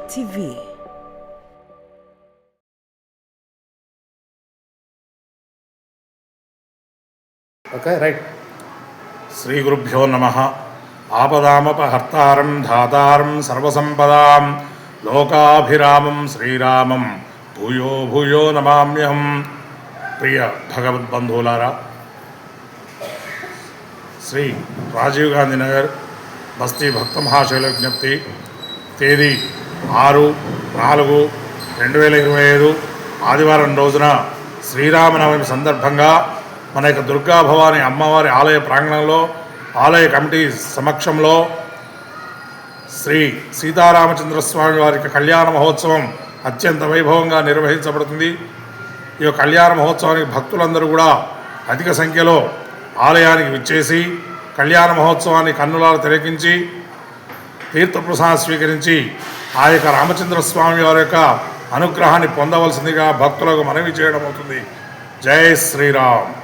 TV. Okay right Shri గురుభ్యో నమ ఆపదామపహర్తారం ధాతారం సర్వసంపదాం లోకాభిరామం శ్రీరామం భూయో భూయో నమామ్యహం ప్రియ భగవద్బంధువులారా శ్రీ రాజీవ్ గాంధీ నగర్ బస్తీ భక్త మహాశైల విజ్ఞప్తి తేదీ ఆరు నాలుగు రెండు వేల ఇరవై ఐదు ఆదివారం రోజున శ్రీరామనవమి సందర్భంగా మన యొక్క దుర్గా భవాని అమ్మవారి ఆలయ ప్రాంగణంలో ఆలయ కమిటీ సమక్షంలో శ్రీ సీతారామచంద్రస్వామి వారి యొక్క కళ్యాణ మహోత్సవం అత్యంత వైభవంగా నిర్వహించబడుతుంది. ఈ కళ్యాణ మహోత్సవానికి భక్తులందరూ కూడా అధిక సంఖ్యలో ఆలయానికి విచ్చేసి కళ్యాణ మహోత్సవాన్ని కన్నులాలు తిలకించి తీర్థప్రసాదం స్వీకరించి ఆ యొక్క రామచంద్ర స్వామి వారి యొక్క అనుగ్రహాన్ని పొందవలసిందిగా భక్తులకు మనవి చేయడం అవుతుంది. జై శ్రీరామ్.